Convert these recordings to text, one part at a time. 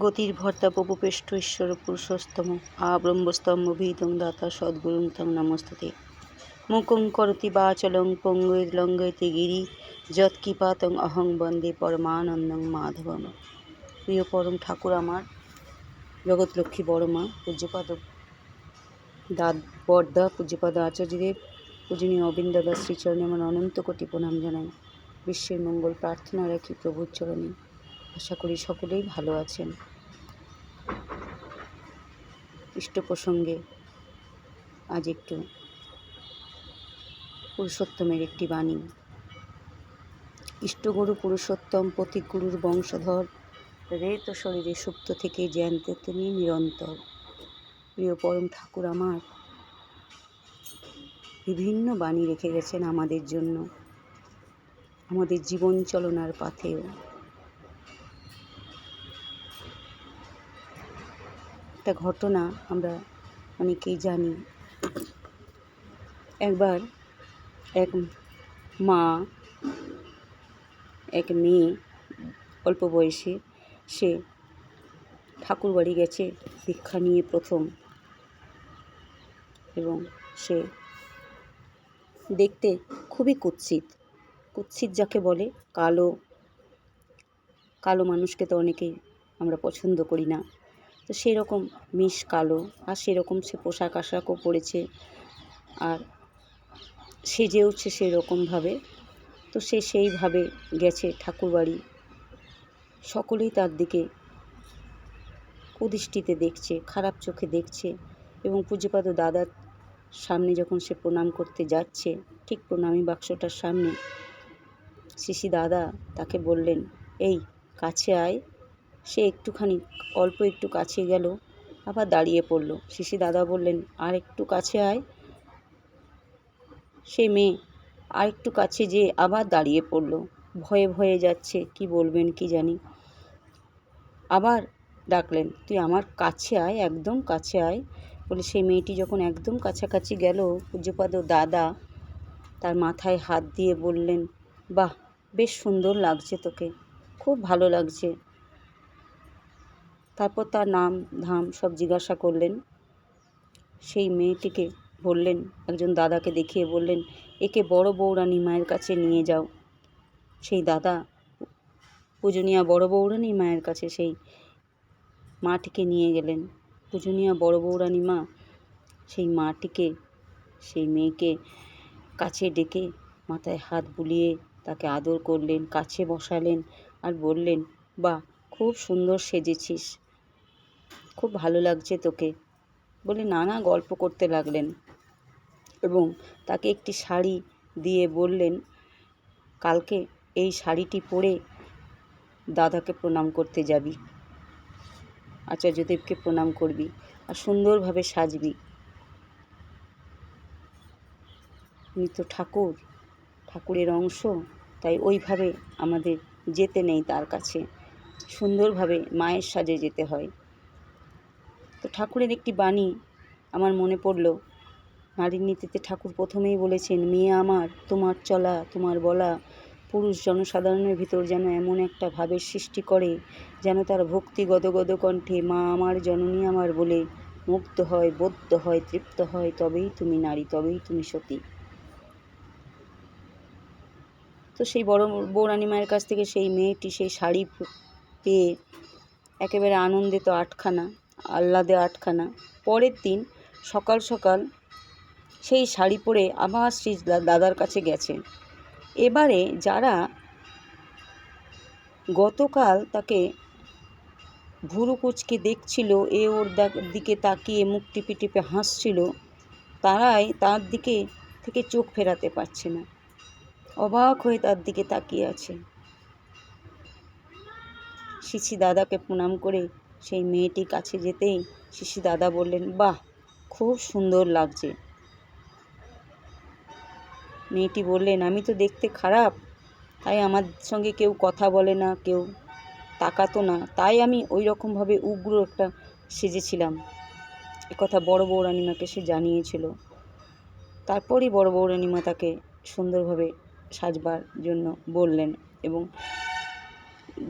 গতির ভর্তা পপুপেষ্ট ঈশ্বর পুরুষোত্তম, আব্রহ্মস্তম্ভ ভীতং দাতা সদ্গুরুং তং নমস্তুতে। মুকুং করতি বাচলং পঙ্গৈর লঙ্ঘয়তে গিরি যৎকিপাতং অহং বন্দে পরমানন্দং মাধবম। প্রিয় পরম ঠাকুর আমার, জগৎলক্ষ্মী বড় মা পূজ্যপাদ দাদ বর্দা, পূজ্যপাদ আচার্যদেব, পূজনীয় অবিন্দ দাস শ্রীচরণে আমার অনন্ত কোটি প্রণাম জানাই। বিশ্বের মঙ্গল প্রার্থনা রাখি প্রভুর চরণে। আশা করি সকলেই ভালো আছেন। ইষ্ট প্রসঙ্গে আজ একটু পুরুষোত্তমের একটি বাণী। ইষ্টগুরু পুরুষোত্তম প্রতিগুরুর বংশধর রেত শরীরে সুপ্ত থেকে জ্যান্ত তুমি নিরন্তর। প্রিয় পরম ঠাকুর আমার, বিভিন্ন বাণী রেখে গেছেন আমাদের জন্য, আমাদের জীবন চলনার পাথেও। একটা ঘটনা আমরা অনেকেই জানি। একবার এক মা, এক মেয়ে অল্প বয়সে সে ঠাকুর বাড়ি গেছে ভিক্ষা নিয়ে প্রথম। এবং সে দেখতে খুবই কুৎসিত। কুৎসিত যাকে বলে কালো। কালো মানুষকে তো অনেকেই আমরা পছন্দ করি না। তো সেরকম মিশ কালো আর সেরকম সে পোশাক আশাকও পরেছে আর সেজে সেজেওছে সেরকমভাবে। তো সে সেইভাবে গেছে ঠাকুরবাড়ি। সকলেই তার দিকে কুদৃষ্টিতে দেখছে, খারাপ চোখে দেখছে এবং পূজ্যপাদ দাদার সামনে যখন সে প্রণাম করতে যাচ্ছে, ঠিক প্রণামী বাক্সটার সামনে, শিশি দাদা তাকে বললেন, এই, কাছে আয়। সে একটুখানি অল্প একটু কাছে গেল, আবার দাঁড়িয়ে পড়ল। শিশি দাদা বললেন, আর একটু কাছে আয়। সে মেয়ে, আর একটু কাছে যেয়ে আবার দাঁড়িয়ে পড়ল। ভয়ে ভয়ে যাচ্ছে, কি বলবেন কি জানি? আবার ডাকলেন, তুই আমার কাছে আয়, একদম কাছে আয়। বলে সেই মেয়েটি যখন একদম কাছাকাছি গেল, পূজ্যপাদ দাদা তার মাথায় হাত দিয়ে বললেন, বাহ, বেশ সুন্দর লাগছে তোকে, খুব ভালো লাগছে। তারপর তার নাম, ধাম সব জিজ্ঞাসা করলেন। সেই মেয়েটিকে বললেন, একজন দাদাকে দেখিয়ে বললেন, একে বড় বৌরানী মায়ের কাছে নিয়ে যাও। সেই দাদা, পূজনীয়া বড় বৌরানী মায়ের কাছে সেই মাটিকে নিয়ে গেলেন। পূজনীয়া বড় বৌরানী মা সেই মাটিকে, সেই মেয়েকে কাছে ডেকে মাথায় হাত বুলিয়ে তাকে আদর করলেন, কাছে বসালেন আর বললেন বা খুব সুন্দর সেজেছিস। খুব ভালো লাগছে তোকে। বলে নানা গল্প করতে লাগলেন। এবং তাকে একটি শাড়ি দিয়ে বললেন, কালকে এই শাড়িটি পরে দাদাকে প্রণাম করতে যাবি আচার্যদেবকে প্রণাম করবি আর সুন্দরভাবে সাজবি। উনি তো ঠাকুর, ঠাকুরের অংশ, তাই ওইভাবে আমাদের যেতে নেই তার কাছে। সুন্দরভাবে মায়ের সাজে যেতে হয়। তো ঠাকুরের একটি বাণী আমার মনে পড়ল। নারীর নীতিতে ঠাকুর প্রথমেই বলেছেন, মেয়ে আমার, তোমার চলা, তোমার বলা। পুরুষ জনসাধারণের ভিতর যেন এমন একটা ভাবের সৃষ্টি করে, যেন তার ভক্তি গদগদ কণ্ঠে, মা আমার জননী আমার বলে, মুগ্ধ হয়, বদ্ধ হয়, তৃপ্ত হয়, তবেই তুমি নারী, তবেই তুমি সতী। তো সেই বড় বৌরানী মায়ের কাছ থেকে সেই মেয়েটি, সেই শাড়ি পেয়ে একেবারে আনন্দে তো আটখানা। আহ্লাদে আটখানা। পরের দিন সকাল সকাল সেই শাড়ি পরে আবার শ্রী দাদার কাছে গেছে। এবারে যারা গতকাল তাকে ভুরু কুচকে দেখছিল, এ ওর দিকে তাকিয়ে মুখ টিপে টিপে হাসছিল, তারাই তার দিকে থেকে চোখ ফেরাতে পারছে না। অবাক হয়ে তার দিকে তাকিয়ে আছে। শিশি দাদাকে প্রণাম করে সেই মেয়েটি কাছে যেতেই শিশি দাদা বললেন, বাহ, খুব সুন্দর লাগছে। মেয়েটি বললেন, আমি তো দেখতে খারাপ, তাই আমার সঙ্গে কেউ কথা বলে না, কেউ তাকাতো না, তাই আমি ওই রকমভাবে উগ্র একটা সেজেছিলাম। কথা বড় বৌরানিমাকে সে জানিয়েছিল। তারপরই বড় বৌরানিমা তাকে সুন্দরভাবে সাজবার জন্য বললেন এবং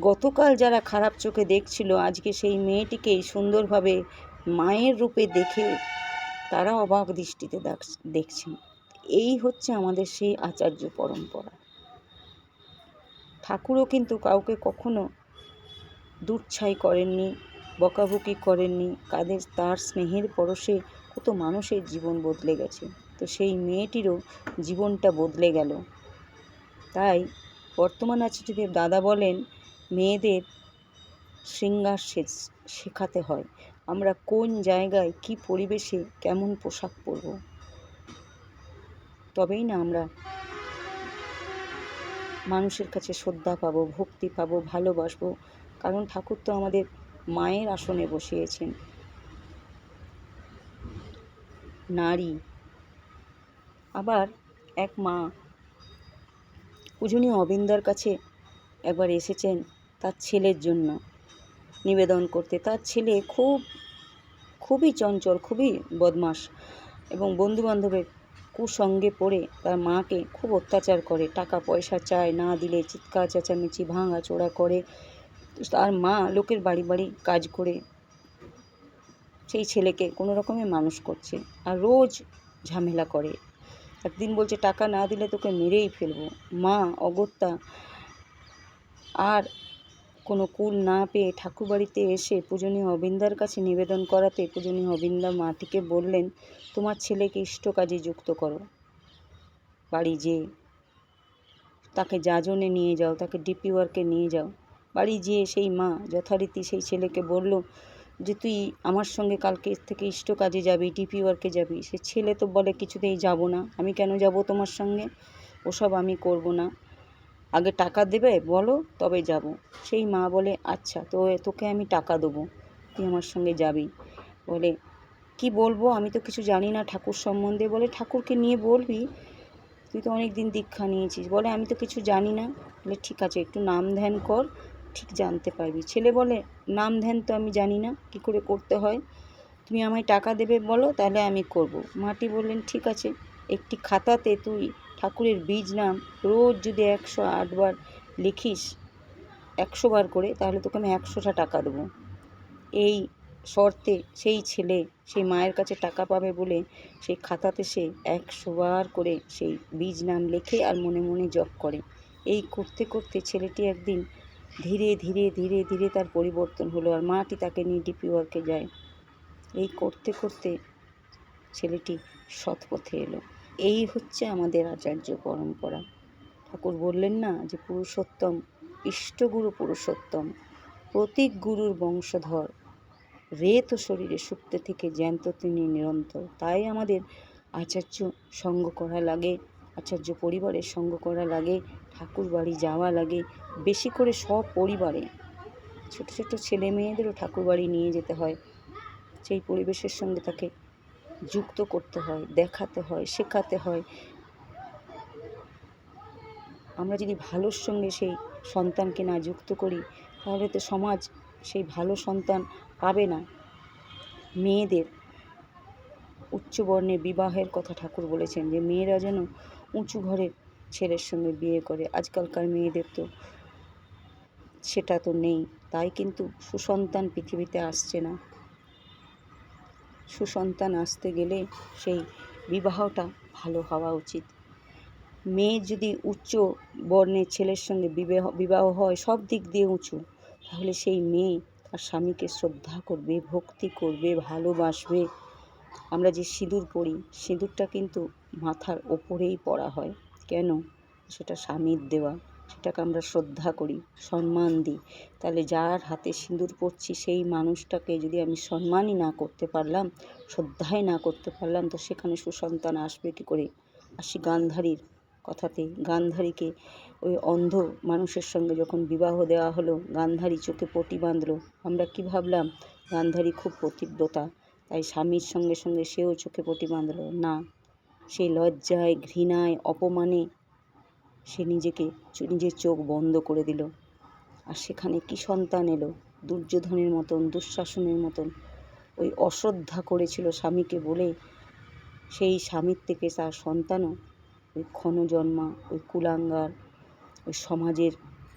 গতকাল যারা খারাপ চোখে দেখছিল, আজকে সেই মেয়েটিকেই সুন্দরভাবে মায়ের রূপে দেখে তারা অবাক দৃষ্টিতে দেখ- দেখছেন। এই হচ্ছে আমাদের সেই আচার্য পরম্পরা। ঠাকুরও কিন্তু কাউকে কখনো দুচ্ছাই করেননি, বকাবকি করেননি। কাদের, তার স্নেহের পরশে কত মানুষের জীবন বদলে গেছে। তো সেই মেয়েটিরও জীবনটা বদলে গেল। তাই বর্তমান আচার্যদেব দাদা বলেন মেয়েদের শৃঙ্গার শেখাতে হয়। আমরা কোন জায়গায় কি পরিবেশে কেমন পোশাক পরব? তবেই না আমরা মানুষের কাছে শ্রদ্ধা পাবো, ভক্তি পাবো, ভালোবাসবো। কারণ ঠাকুর তো আমাদের মায়ের আসনে বসিয়েছেন। নারী। আবার এক মা, পূজনীয় অবিন্দার কাছে একবার এসেছেন। তার ছেলের জন্য নিবেদন করতে। তার ছেলে খুব, খুবই চঞ্চল, খুবই বদমাস এবং বন্ধুবান্ধবের কুসঙ্গে পড়ে তার মাকে খুব অত্যাচার করে। টাকা পয়সা চায়, না দিলে চিৎকার, চেঁচামেচি, ভাঙা চোরা করে। তার মা লোকের বাড়ি বাড়ি কাজ করে। সেই ছেলেকে কোনো রকমে মানুষ করছে আর রোজ ঝামেলা করে। একদিন বলছে, টাকা না দিলে তোকে মেরেই ফেলব। মা, অগত্যা, আর কোনো কুল না পেয়ে ঠাকুরবাড়িতে এসে পূজনীয় অবিন্দার কাছে নিবেদন করাতে পূজনীয় অবিন্দা মাটিকে বললেন, তোমার ছেলেকে ইষ্ট কাজে যুক্ত করো। বাড়ি যেয়ে তাকে যাজনে নিয়ে যাও, তাকে ডিপি ওয়ার্কে নিয়ে যাও। বাড়ি যেয়ে সেই মা যথারীতি সেই ছেলেকে বলল যে, তুই আমার সঙ্গে কালকে থেকে ইষ্ট কাজে যাবি, ডিপি ওয়ার্কে যাবি। সে ছেলে তো বলে, কিছুতেই যাব না। আমি কেন যাব তোমার সঙ্গে? ওসব আমি করব না। আগে টাকা দেবে? বলো, তবে যাব। সেই মা বলে আচ্ছা তো তোকে আমি টাকা দেবো। তুই আমার সঙ্গে যাবি। বলে, কি বলব? আমি তো কিছু জানি না ঠাকুর সম্বন্ধে। বলে, ঠাকুরকে নিয়ে বলবি? তুই তো অনেক দিন দীক্ষা নিয়েছিস। বলে, আমি তো কিছু জানি না। বলে, ঠিক আছে, একটু নাম ধ্যান কর, ঠিক জানতে পারবি। ছেলে বলে, নাম ধ্যান তো আমি জানি না, কি করে করতে হয়? তুমি আমায় টাকা দেবে বলো, তাহলে আমি করব। মাটি বললেন, ঠিক আছে, একটি খাতাতে তুই ঠাকুরের বীজ নাম রোজ যদি একশো আটবার লিখিস, একশো বার করে, তাহলে তোকে আমি একশোটা টাকা দেবো। এই শর্তে সেই ছেলে সেই মায়ের কাছে টাকা পাবে বলে সেই খাতাতে সে একশো বার করে সেই বীজ নাম লেখে আর মনে মনে জপ করে। এই করতে করতে ছেলেটি একদিন ধীরে ধীরে ধীরে ধীরে তার পরিবর্তন হলো আর মাটি তাকে নিয়ে ডিপি ওয়ার্কে যায়। এই করতে করতে ছেলেটি সৎপথে এলো। এই হচ্ছে আমাদের আচার্য পরম্পরা। ঠাকুর বললেন না যে পুরুষোত্তম, ইষ্টগুরু পুরুষোত্তম, প্রতীক গুরুর বংশধর। রে তো শরীরে সুপ্ত থেকে জ্যান্ত তিনি নিরন্তর। তাই আমাদের আচার্য সঙ্গ করা লাগে, আচার্য পরিবারের সঙ্গ করা লাগে, ঠাকুর বাড়ি যাওয়া লাগে, বেশি করে সব পরিবারে ছোট ছোট ছেলে মেয়েদেরও ঠাকুর বাড়ি নিয়ে যেতে হয়। সেই পরিবেশের সঙ্গে তাকে যুক্ত করতে হয়, দেখাতে হয়, শেখাতে হয়। আমরা যদি ভালোর সঙ্গে সেই সন্তানকে না যুক্ত করি, তাহলে তো সমাজ সেই ভালো সন্তান পাবে না। মেয়েদের উচ্চ বর্ণে বিবাহের কথা ঠাকুর বলেছেন যে, মেয়েরা যেন উঁচু ঘরের ছেলের সঙ্গে বিয়ে করে। আজকালকার মেয়েদের তো সেটা তো নেই। তাই কিন্তু সুসন্তান পৃথিবীতে আসছে না। সুসন্তান আসতে গেলে সেই বিবাহটা ভালো হওয়া উচিত। মেয়ে যদি উচ্চ বর্ণের ছেলের সঙ্গে বিবাহ বিবাহ হয়, সব দিক দিয়ে উঁচু, তাহলে সেই মেয়ে তার স্বামীকে শ্রদ্ধা করবে, ভক্তি করবে, ভালোবাসবে। আমরা যে সিঁদুর পরি, সিঁদুরটা কিন্তু মাথার ওপরেই পরা হয়। কেন? সেটা স্বামীর দেওয়া। সেটাকে আমরা শ্রদ্ধা করি, সম্মান দিই। তাহলে যার হাতে সিঁদুর পরছি, সেই মানুষটাকে যদি আমি সম্মানই না করতে পারলাম, শ্রদ্ধাই না করতে পারলাম, তো সেখানে সুসন্তান আসবে কী করে? আসি গান্ধারীর কথাতে। গান্ধারীকে ওই অন্ধ মানুষের সঙ্গে যখন বিবাহ দেওয়া হলো, গান্ধারী চোখে পটি বাঁধলো। আমরা কি ভাবলাম? গান্ধারী খুব পতিব্রতা তাই স্বামীর সঙ্গে সঙ্গে সেও চোখে পটি বাঁধলো। না সেই লজ্জায়, ঘৃণায়, অপমানে সে নিজেকে নিজের চোখ বন্ধ করে দিল। আর সেখানে কি সন্তান এলো? দুর্যোধনের মতন, দুঃশাসনের মতন। ওই অশ্রদ্ধা করেছিল স্বামীকে বলে, সেই স্বামীর থেকে তার সন্তানও ওই ক্ষণজন্মা, ওই কুলাঙ্গার, ওই সমাজের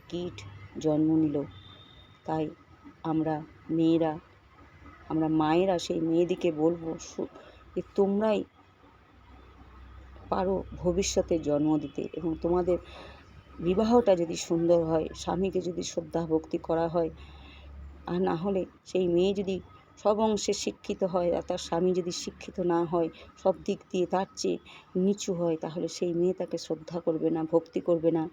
কীট জন্ম নিল। তাই আমরা মেয়েরা, আমরা মায়েরা সেই মেয়েদিকে বলব যে তোমরাই পারো ভবিষ্যতে জন্ম দিতে এবং তোমাদের বিবাহটা যদি সুন্দর হয়, স্বামীকে যদি শ্রদ্ধা ভক্তি করা হয়, আর না হলে সেই মেয়ে যদি সব অংশে শিক্ষিত হয় আর তার স্বামী যদি শিক্ষিত না হয়, সব দিক দিয়ে তার চেয়ে নিচু হয়, তাহলে সেই মেয়ে তাকে শ্রদ্ধা করবে না, ভক্তি করবে না।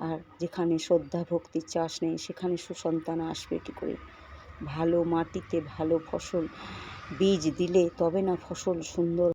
আর যেখানে শ্রদ্ধা ভক্তির চাষ নেই, সেখানে সুসন্তান আসবে কী করে? ভালো মাটিতে ভালো ফসল বীজ দিলে তবে না ফসল সুন্দর